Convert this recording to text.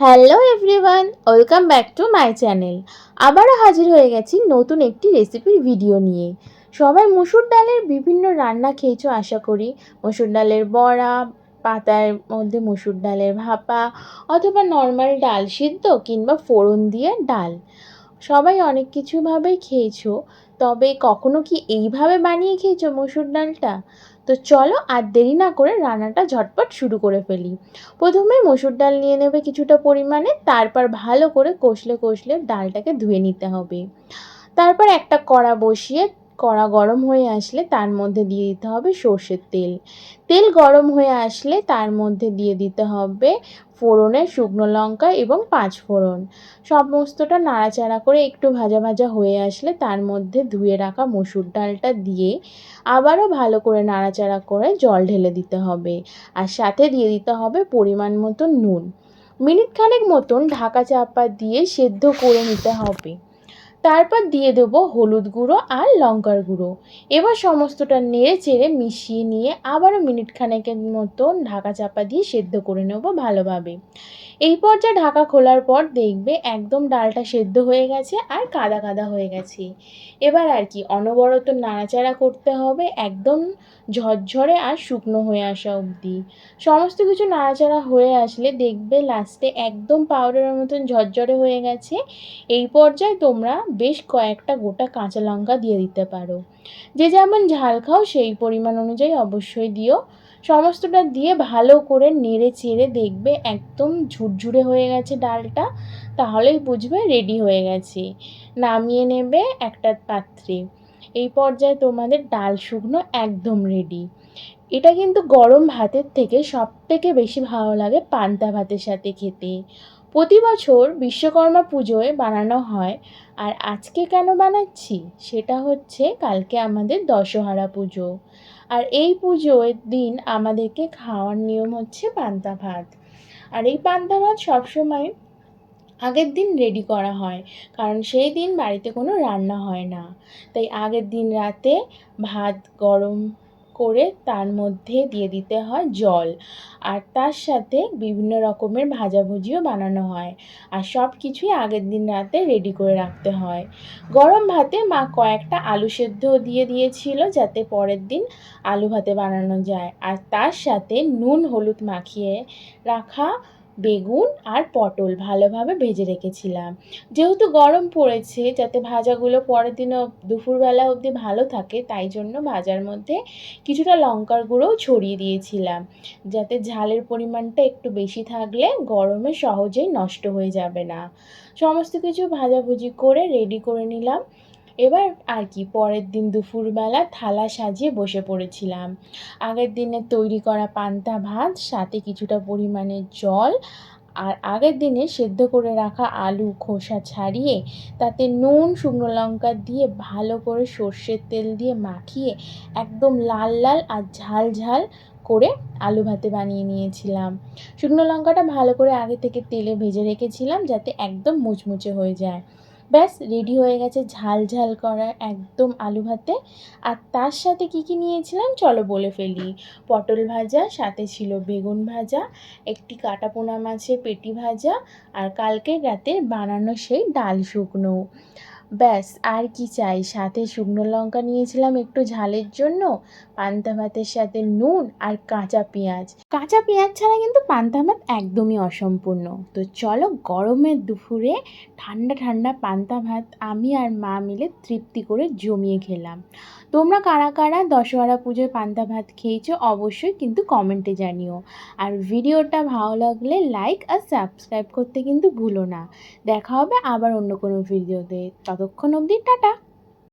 Hello everyone, welcome back to my channel. আবারও হাজির হয়ে গেছি নতুন একটি রেসিপির ভিডিও নিয়ে। সবাই মুসুর ডালের বিভিন্ন রান্না খেয়েছো আশা করি। মুসুর ডালের বড়া, পাতার মধ্যে মুসুর ডালের ভাপা, অথবা নর্মাল ডাল সিদ্ধ কিংবা ফোড়ন দিয়ে ডাল। সবাই অনেক কিছুভাবেই খেয়েছো। তবে কখনো কি এইভাবে বানিয়ে খেয়েছো মুসুর ডালটা? তো চলো আর দেরি না করে রান্নাটা ঝটপট শুরু করে ফেলি। প্রথমে মসুর ডাল নিয়ে নেবে কিছুটা পরিমাণে, তারপর ভালো করে কষলে কষলে ডালটাকে ধুয়ে নিতে হবে। তারপর একটা কড়া বসিয়ে কড়া গরম হয়ে আসলে তার মধ্যে দিয়ে দিতে হবে সর্ষের তেল। তেল গরম হয়ে আসলে তার মধ্যে দিয়ে দিতে হবে ফোড়নের শুকনো লঙ্কা এবং পাঁচ ফোড়ন। সমস্তটা নাড়াচাড়া করে একটু ভাজা ভাজা হয়ে আসলে তার মধ্যে ধুয়ে রাখা মসুর ডালটা দিয়ে আবারও ভালো করে নাড়াচাড়া করে জল ঢেলে দিতে হবে। আর সাথে দিয়ে দিতে হবে পরিমাণ মতো নুন। মিনিট খানেক মতন ঢাকা চাপা দিয়ে সেদ্ধ করে নিতে হবে। তারপর দিয়ে দেবো হলুদ গুঁড়ো আর লঙ্কার গুঁড়ো। এবার সমস্তটা নেড়ে চেড়ে মিশিয়ে নিয়ে আবারও মিনিট খানেকের মতন ঢাকা চাপা দিয়ে সেদ্ধ করে নেব ভালোভাবে। এই পর্যায়ে ঢাকা খোলার পর দেখবে একদম ডালটা সেদ্ধ হয়ে গেছে আর কাদা কাদা হয়ে গেছে। এবার আর কি, অনবরত নাড়াচাড়া করতে হবে একদম ঝরঝরে আর শুকনো হয়ে আসা অবধি। সমস্ত কিছু নাড়াচাড়া হয়ে আসলে দেখবে লাস্টে একদম পাউডারের মতন ঝরঝরে হয়ে গেছে। এই পর্যায়ে তোমরা বেশ কয়েকটা গোটা কাঁচা লঙ্কা দিয়ে দিতে পারো। যে যেমন ঝাল খাও সেই পরিমাণ অনুযায়ী অবশ্যই দিও। সমস্তটা দিয়ে ভালো করে নেড়ে চেড়ে দেখবে একদম ঝুরঝুরে হয়ে গেছে ডালটা, তাহলেই বুঝবে রেডি হয়ে গেছে। নামিয়ে নেবে একটা পাত্রে। এই পর্যায়ে তোমাদের ডাল শুকনো একদম রেডি এটা কিন্তু গরম ভাতের থেকে সব থেকে বেশি ভালো লাগে পান্তা ভাতের সাথে খেতে। প্রতি বছর বিশ্বকর্মা পুজোয় বানানো হয়। আর আজকে কেন বানাচ্ছি? সেটা হচ্ছে কালকে আমাদের দশহারা পুজো। আর এই পুজোর দিন আমাদেরকে খাওয়ার নিয়ম হচ্ছে পান্তা ভাত। আর এই পান্তা ভাত সবসময় আগের দিন রেডি করা হয়, কারণ সেই দিন বাড়িতে কোনো রান্না হয় না। তাই আগের দিন রাতে ভাত গরম করে তার মধ্যে দিয়ে দিতে হয় জল। আর তার সাথে বিভিন্ন রকমের ভাজাভুজিও বানানো হয়। আর সব কিছুই আগের দিন রাতে রেডি করে রাখতে হয়। গরম ভাতে মা কয়েকটা আলু সেদ্ধও দিয়ে দিয়েছিল যাতে পরের দিন আলু ভাতে বানানো যায়। আর তার সাথে নুন, হলুদ মাখিয়ে রাখা বেগুন আর পটল ভালোভাবে ভেজে রেখেছিলাম। যেহেতু গরম পড়েছে, যাতে ভাজাগুলো পরের দিনও দুপুরবেলা অবধি ভালো থাকে, তাই জন্য ভাজার মধ্যে কিছুটা লঙ্কার গুঁড়োও ছড়িয়ে দিয়েছিলাম। যাতে ঝালের পরিমাণটা একটু বেশি থাকলে গরমে সহজেই নষ্ট হয়ে যাবে না। সমস্ত কিছু ভাজাভুজি করে রেডি করে নিলাম। এবার আর কি, পরের দিন দুপুরবেলা থালা সাজিয়ে বসে পড়েছিলাম। আগের দিনে তৈরি করা পান্তা ভাত, সাথে কিছুটা পরিমাণে জল, আর আগের দিনে সেদ্ধ করে রাখা আলু খোসা ছাড়িয়ে, তাতে নুন, শুকনো লঙ্কা দিয়ে ভালো করে সর্ষের তেল দিয়ে মাখিয়ে, একদম লাল লাল আর ঝাল ঝাল করে আলু ভাতে বানিয়ে নিয়েছিলাম। শুকনো লঙ্কাটা ভালো করে আগে থেকে তেলে ভেজে রেখেছিলাম যাতে একদম মুচমুচে হয়ে যায়। ব্যাস রেডি হয়ে গেছে ঝাল ঝাল করা একদম আলু ভাতে। আর তার সাথে কি কি নিয়েছিলাম? চলো বলে ফেলি। পটল ভাজা, সাথে ছিল বেগুন ভাজা, একটি কাটা পোনা মাছের পেটি ভাজা, আর কালকে রাতে বানানো সেই ডাল শুকনো। ব্যাস, আর কি চাই? সাথে শুকনো লঙ্কা নিয়েছিলাম একটু ঝালের জন্য, পান্তা ভাতের সাথে নুন আর কাঁচা পেঁয়াজ। কাঁচা পেঁয়াজ ছাড়া কিন্তু পান্তা ভাত একদমই অসম্পূর্ণ। তো চলো গরমের দুপুরে ঠান্ডা ঠান্ডা পান্তা ভাত আমি আর মা মিলে তৃপ্তি করে জমিয়ে খেলাম। তোমরা কারা কারা দশহরা পুজোয় পান্তা ভাত খেয়েছো অবশ্যই কিন্তু কমেন্টে জানিও। আর ভিডিওটা ভালো লাগলে লাইক আর সাবস্ক্রাইব করতে কিন্তু ভুলো না। দেখা হবে আবার অন্য কোনো ভিডিওতে। ততক্ষণ অবধি টাটা।